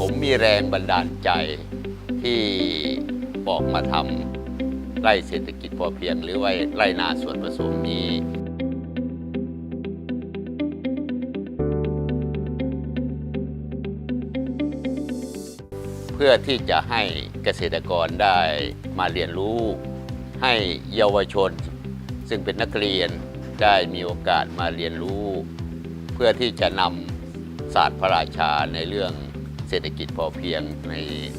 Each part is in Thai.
ผมมีแรงบันดาลใจที่บอกมาทำไร่เศรษฐกิจพอเพียงหรือว่าไร่นาส่วนผสมนี้เพื่อที่จะให้เกษตรกรได้มาเรียนรู้ ให้เยาวชน ซึ่งเป็นนักเรียนได้มีโอกาสมาเรียนรู้ เพื่อที่จะนำศาสตร์พระราชาในเรื่อง เศรษฐกิจพอเพียงใน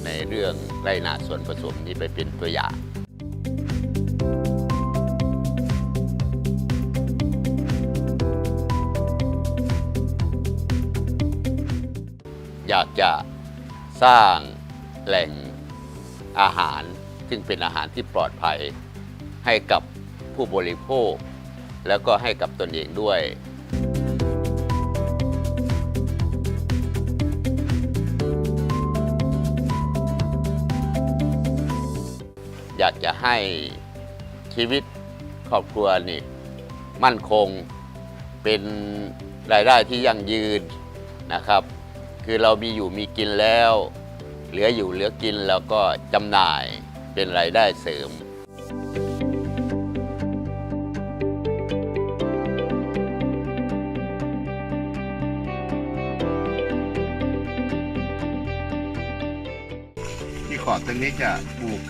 ในเรื่องไรนาส่วนผสมนี้ไปเป็นตัวอย่างอยากจะสร้างแหล่งอาหาร ซึ่งเป็นอาหารที่ปลอดภัยให้กับผู้บริโภค แล้วก็ให้กับตนเองด้วยากจะให้ชีวิตครอบครัวนี่มั่นคงเป็นรายได้ที่ยั่งยืนนะครับ คือเรามีอยู่มีกินแล้ว เหลืออยู่เหลือกินแล้วก็จำหน่ายเป็นรายได้เสริมที่ขอบตรงนี้จะ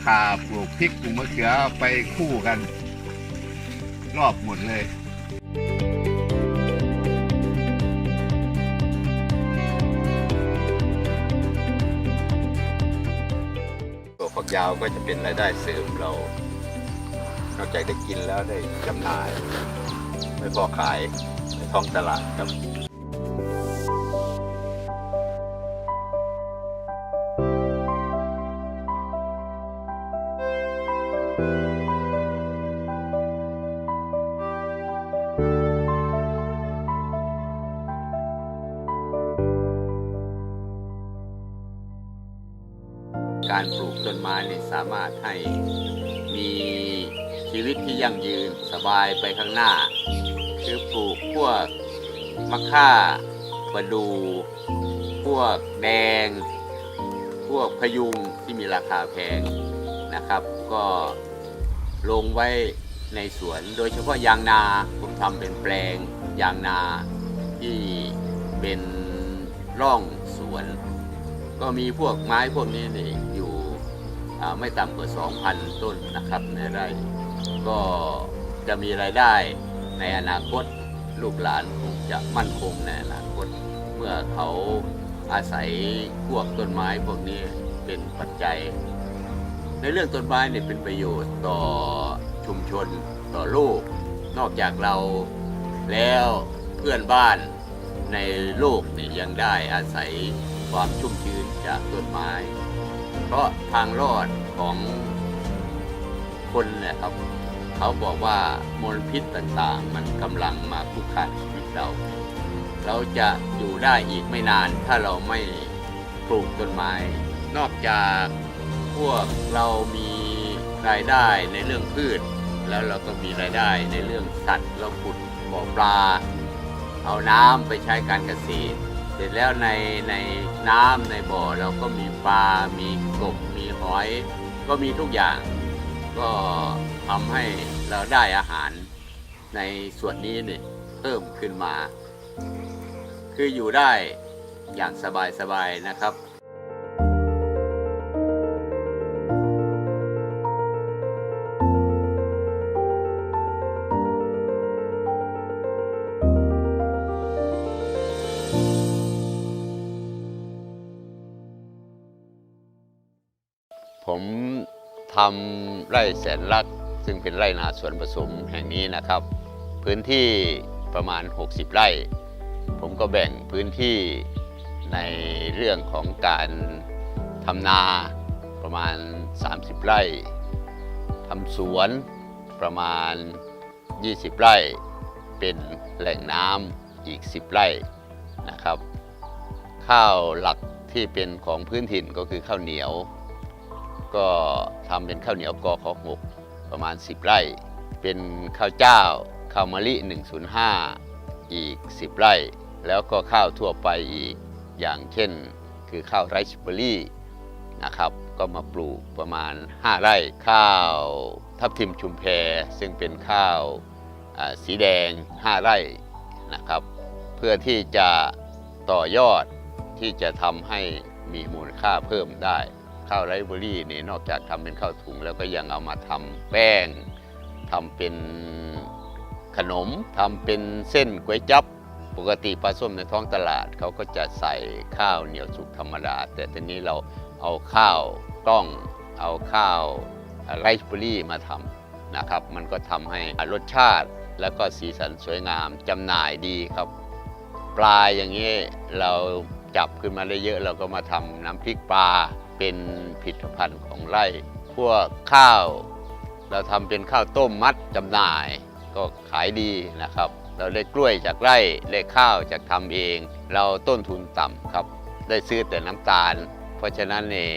ปลูกคาปลูกพริกปลูกมะเขือไปคู่กัน รอบหมดเลยตัวฝักยาวก็จะเป็นรายได้เสริมเรา นอกจากได้กินแล้วได้จำหน่าย ไม่พอขายในท้องตลาดครับ การปลูกต้นไม้เนี่ยสามารถให้มีชีวิตที่ยั่งยืนสบายไปข้างหน้า คือปลูกพวกมะค่าประดู พวกแดง พวกพยุงที่มีราคาแพงนะครับ ก็ลงไว้ในสวนโดยเฉพาะยางนาผมทำเป็นแปลงยางนาที่เป็นร่องสวน ก็มีพวกไม้พวกนี้นี่อยู่ ไม่ต่ำกว่า 2,000 ต้นนะครับในไร่ก็จะมีรายได้ในอนาคตลูกหลานคงจะมั่นคงในอนาคต เมื่อเขาอาศัยพวกต้นไม้พวกนี้เป็นปัจจัย ในเรื่องต้นไม้เนี่ยเป็นประโยชน์ต่อชุมชนต่อโลก นอกจากเราแล้วเพื่อนบ้านในโลกนี่ยังได้อาศัยความชุ่มชื้นจากต้นไม้ เพราะทางรอดของคนเนี่ยครับ เขาบอกว่ามลพิษต่างๆ มันกำลังมาคุกคามชีวิตเรา เราจะอยู่ได้อีกไม่นานถ้าเราไม่ปลูกต้นไม้ นอกจากพวกเรามีรายได้ในเรื่องพืช แล้วเราก็มีรายได้ในเรื่องสัตว์เราขุดบ่อปลา เอาน้ำไปใช้การเกษตร เสร็จแล้วในในน้ำในบ่อเราก็มีปลา มีกบ มีหอย ก็มีทุกอย่าง ก็ทำให้เราได้อาหารในส่วนนี้เนี่ยเพิ่มขึ้นมา คืออยู่ได้อย่างสบายๆนะครับ ผมทำไร่แสนรัก ซึ่งเป็นไร่นาสวนผสมแห่งนี้นะครับ พื้นที่ประมาณ 60 ไร่ ผมก็แบ่งพื้นที่ในเรื่องของการทำนาประมาณ 30 ไร่ทำสวนประมาณ 20 ไร่ เป็นแหล่งน้ำอีก 10 ไร่นะครับ ข้าวหลักที่เป็นของพื้นถิ่นก็คือข้าวเหนียว ก็ทำเป็นข้าวเหนียวกอขอหกประมาณ 10 ไร่ เป็นข้าวเจ้าข้าวมะลิ 105 อีก 10 ไร่ แล้วก็ข้าวทั่วไปอีกอย่างเช่น คือข้าวไรซ์เบอร์รี่นะครับ ก็มาปลูกประมาณ 5 ไร่ ข้าวทับทิมชุมแพซึ่งเป็นข้าวสีแดง 5 ไร่นะครับ เพื่อที่จะต่อยอดที่จะทำให้มีมูลค่าเพิ่มได้ ข้าวไรซ์เบอร์รี่นี่นอกจากทำเป็นข้าวถุงแล้วก็ยังเอามาทำแป้งทำเป็นขนมทำเป็นเส้นก๋วยจับปกติปลาส้มในท้องตลาดเขาก็จะใส่ข้าวเหนียวสุกธรรมดา แต่ทีนี้เราเอาข้าวกล้อง เอาข้าวไรซ์เบอร์รี่มาทำนะครับ มันก็ทำให้รสชาติแล้วก็สีสันสวยงามจำหน่ายดีครับ ปลาอย่างนี้เราจับขึ้นมาได้เยอะเราก็มาทำน้ำพริกปลา เป็นผลิตภัณฑ์ของไร่ พวกข้าว เราทำเป็นข้าวต้มมัดจำหน่าย ก็ขายดีนะครับ เราได้กล้วยจากไร่ได้ข้าวจากทำเอง เราต้นทุนต่ำครับ ได้ซื้อแต่น้ำตาล เพราะฉะนั้นเนี่ย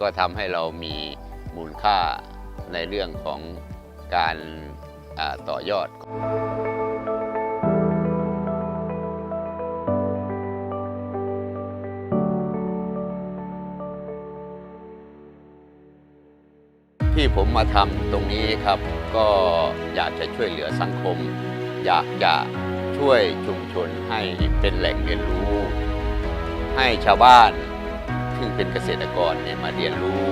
ก็ทำให้เรามีมูลค่าในเรื่องของการต่อยอด มาทำตรงนี้ครับ ก็อยากจะช่วยเหลือสังคม อยากจะช่วยชุมชนให้เป็นแหล่งเรียนรู้ ให้ชาวบ้านซึ่งเป็นเกษตรกรเนี่ยมาเรียนรู้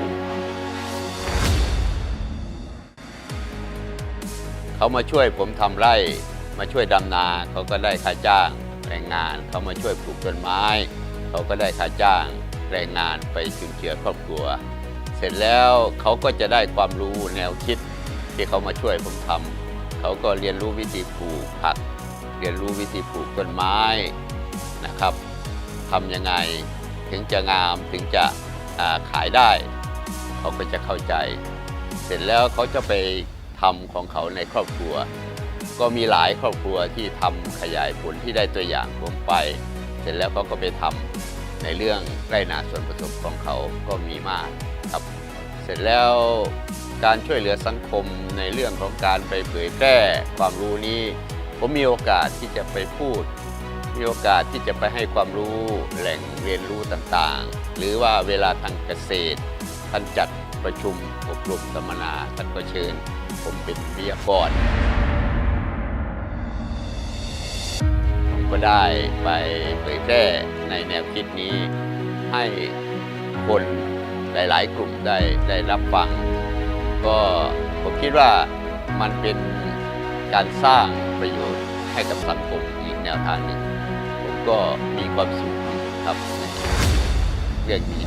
เขามาช่วยผมทำไร่มาช่วยดำนาเขาก็ได้ค่าจ้างแรงงาน เขามาช่วยปลูกต้นไม้ เขาก็ได้ค่าจ้างแรงงานไปจุนเจือครอบครัว สร็จแล้วเขาก็จะได้ความรู้แนวคิดที่เขามาช่วยผมทำเขาก็เรียนรู้วิธีปลูกผัก เรียนรู้วิธีปลูกต้นไม้นะครับทำยังไงถึงจะงามถึงจะขายได้ เขาก็จะเข้าใจ เสร็จแล้วเขาจะไปทำของเขาในครอบครัว ก็มีหลายครอบครัวที่ทำขยายผลที่ได้ตัวอย่างผมไป เสร็จแล้วเขาก็ไปทำในเรื่องไร่นาส่วนผสมของเขาก็มีมาก ครับ เสร็จแล้วการช่วยเหลือสังคมในเรื่องของการไปเผยแพร่ความรู้นี้ ผมมีโอกาสที่จะไปพูด มีโอกาสที่จะไปให้ความรู้แหล่งเรียนรู้ต่างๆ หรือว่าเวลาทางเกษตร ท่านจัดประชุมอบรมสัมมนาท่านก็เชิญ ผมเป็นวิทยากรผมก็ได้ไปเผยแพร่ในแนวคิดนี้ให้คน ลาย ๆ กลุ่มได้ได้รับฟัง ก็ผมคิดว่ามันเป็นการสร้างประโยชน์ให้กับสังคมอีกแนวทางหนึ่ง ผมก็มีความสุขครับในเรื่องนี้